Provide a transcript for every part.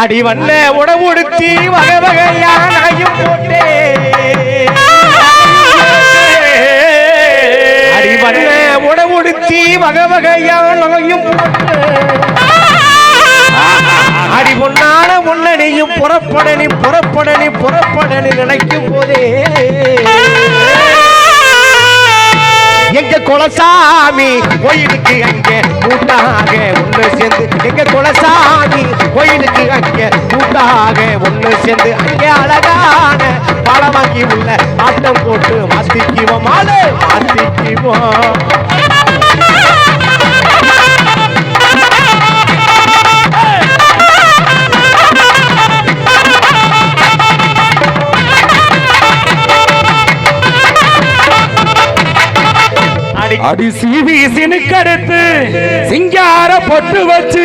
அடி வண்ண உடவுடுத்தி வகை வகையா போட்டே. அடி வண்ண உடவுடுத்தி வகை வகையா அடி பொன்னான முன்னணியும் புறப்படனி புறப்படனி புறப்படனி நினைக்கும் போதே. எங்க குலசாமி கோயிலுக்கு அங்கே கூட்டாக ஒன்று சேர்ந்து. எங்க குலசாமி கோயிலுக்கு அங்கே கூட்டாக ஒன்று சேர்ந்து. அங்கே அழகான பழமாக்கி உள்ள ஆட்டம் போட்டு மாத்திக்குவோம். மாலை மாத்திக்குவோம். அடி சிவி சினுக்கடுத்து சிங்கார பொட்டு வச்சு.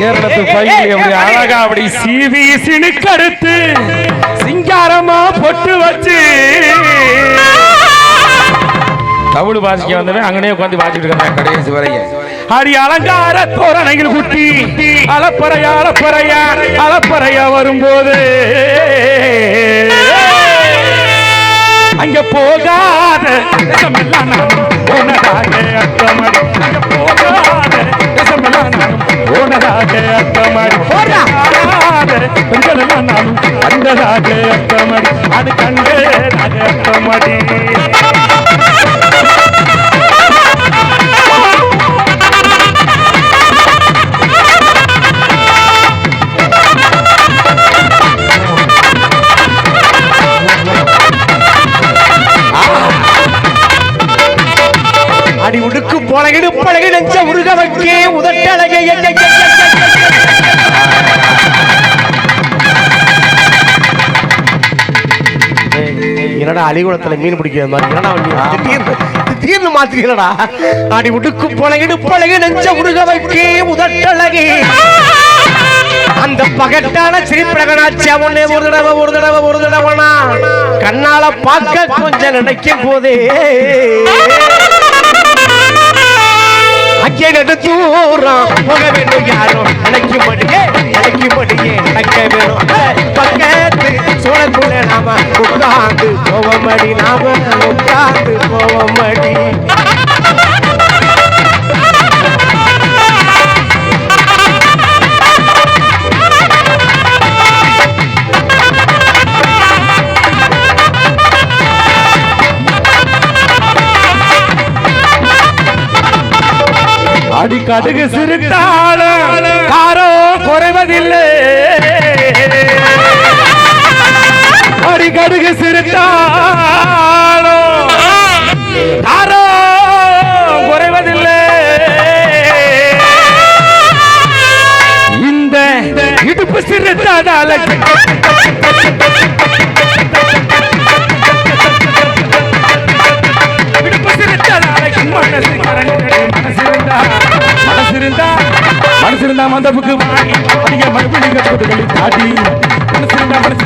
கேரளத்து பையன் அப்படி அழகா அப்படி சிவி சினுக்கடுத்து சிங்காரமா பொட்டு வச்சு. தமிழ் வாசிக்க வந்தவன் அங்கனே உட்காந்து வாசிக்கிட்டு இருக்காங்க கடைசி வரைக்கும். அடி அலங்கார தோரணையில் குட்டி. அலப்பறையா அலப்பறையா அலப்பறையா வரும்போது. அங்க போகாத. தேசமெல்லாம் நானும் போனதாக அர்த்தமடி. அங்க போகாத. தேசமெல்லாம் நானும் போனதாக அர்த்தமடி. போகாத. பெண்களெல்லாம் நானும் அர்த்தமடி. அது கண்டதாக பொழகிடு பழகி நெஞ்ச உருக வைக்கே உதட்டழகை என்னடா அலிகுளத்துல மீன் பிடிக்கிற மாதிரி என்னடா தீர்ந்து திடீர்னு திடீர்னு மாத்திக்கிறடா அடி உடுக்கு பொழகிடு பழகி நெஞ்ச உருக வைக்கே அந்த பகட்டான சிரிப்பழகனாச்சு அவனே ஒரு தடவை ஒரு தடவை ஒரு தடவைனா கண்ணால பார்க்க கொஞ்சம் நினைக்கும் போதே தூரம் போக வேண்டும் யாரும். நினைக்கும் மடியே நினைக்கும் மடியே நடக்க வேணும். பக்கத்து சோழக்குள்ள நாம உட்கார்ந்து போவமடி நாம அடி கடுகு சிறுத்தாலும் காரோ குறைவதில்லை. அடி கடுகு சிறுத்தாலும் காரோ குறைவதில்லை. இந்த இடுப்பு சிறுத்தாதால மனசு இருந்தா அடிய மறுபடிங்க கட்டுக்கொண்டு தாடி. மனசு இருந்தா மனசு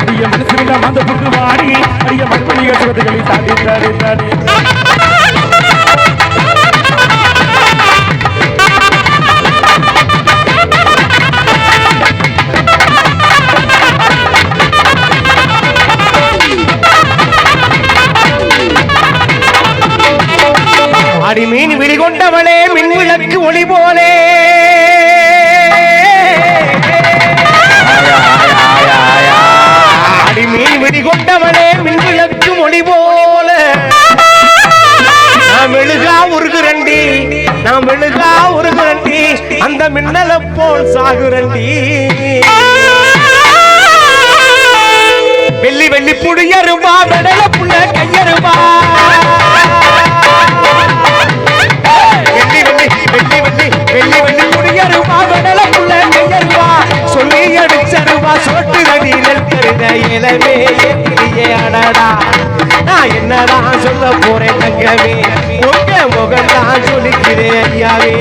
அடிய மனசு இருந்தா வாடி. அடிய மறுபடிங்க கட்டுக்கொண்டு தாடி தாடி தாடி. போலே மின் விளக்கு ஒளி போலே. அடிமீன் வெடி கொண்டவனே மின் விளக்கு ஒளி போல. நான் மெழுகா உருகுரண்டி நான் மெழுகா உருகுரண்டி அந்த மின்னலை போல் சாகுரண்டி வெள்ளி வெள்ளி புடியருமா வெடல புள்ள கையருமா வெள்ளி வெள்ளி வெள்ளி முடியருவா புடியருவா வெடல புள்ள கையருவா சொல்லி அடிச்சருவா சோட்டு நடியில் கருத இளவே எதிரியே அடடா. நான் என்னதான் சொல்ல போறேன் தங்கவே உங்க முகம் தான் சொல்லிக்கிறேன் ஐயாவே.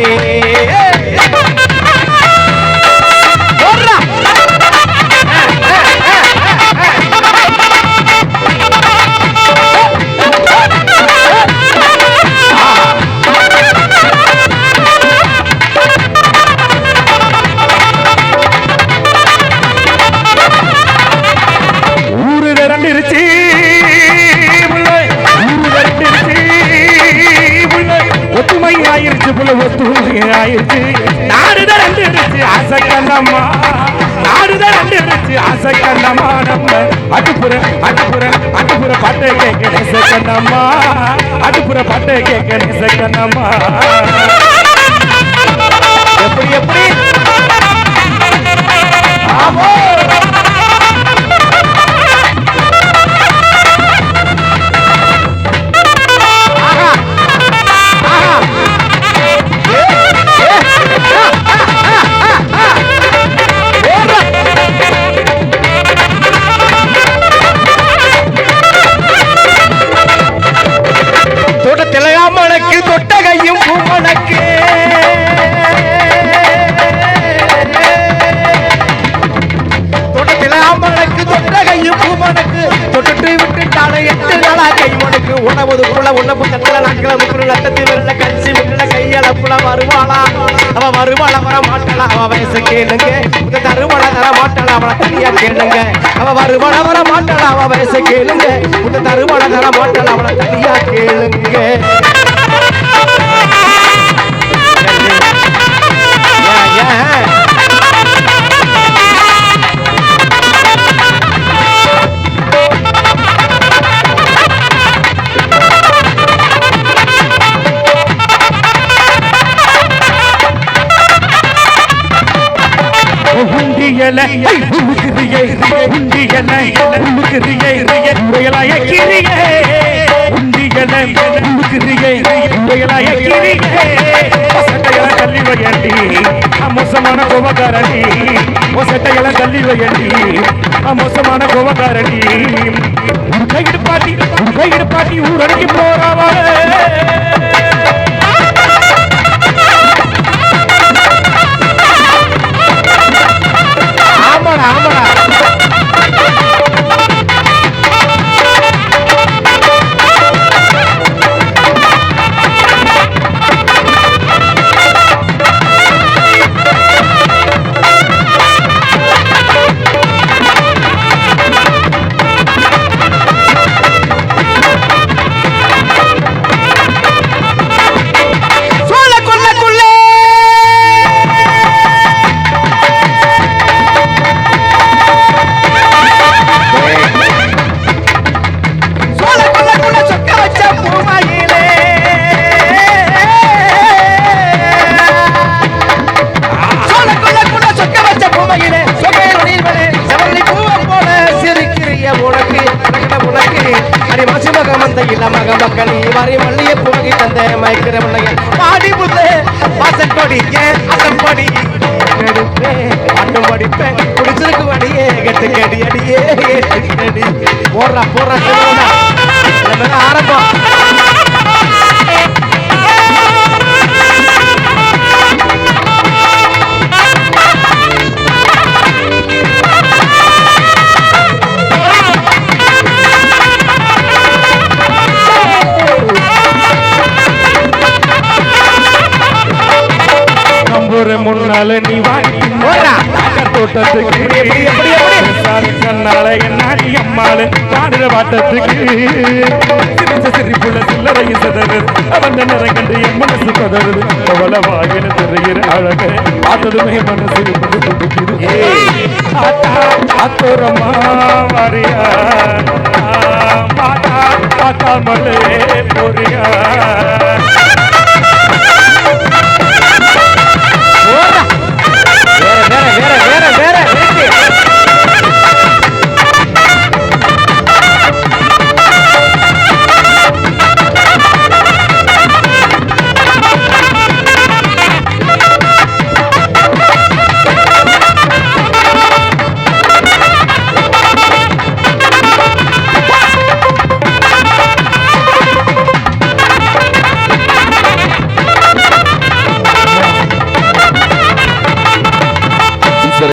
அச்சு புள்ள ஒத்து ஆயிடுச்சு. நாடுதான் ரெண்டு அசக்கண்ணம்மா நாடுதான் ரெண்டு அசக்கண்ணம்மா நம்ம அட்டுப்புற அட்டுப்புற அட்டுப்புற பாட்டை கேட்க நெசக்கண்ணம்மா அட்டுப்புற அடுப்புற பாட்டை கேட்க நெசக்கண்ணம்மா அவ வர மாட்டாளா அவ வயசு கேளுங்க. இந்த தருவாள தர மாட்டாளா அவளை தனியா கேளுங்க. அவ வருவாள வர மாட்டாளா அவ வயசு கேளுங்க. இந்த தருவாள தர மாட்டாளா அவளை தனியா கேளுங்க. உண்டியல உழுக்குறியே உண்டியல உழுக்குறியே உரையலாய கிரியே. உண்டியல உழுக்குறியே உரையலாய கிரியே. சட்டையல தள்ளி வையண்டி மோசமான கோபக்காரணி சட்டையல தள்ளி வையண்டி மோசமான கோபக்காரணி கையிடு பாட்டி கையிடு பாட்டி ஊரடங்கி போறாவளே. ஆமாடா ஆமாடா எடுப்பே அட்டும் படிப்பேன் குடிச்சிருக்கு வடியே கெட்டு கடி அடியே கடி. போடுறா போடுறா ஆரம்பம்? முன்னால நீ சாரி கண்ணால என்னாடி அம்மாளு பாடுற வாட்டத்துக்கு சிரிச்ச சிரிப்புள்ள சில்லறையும் சிதறுது. அவன் நிறை கண்டு என் மனசு கதறுது. அவள வாயில தெரிகிற அழக பார்த்ததுமே மனசு ஆத்தோரமா பாத்தா பாத்தா மலே போறியா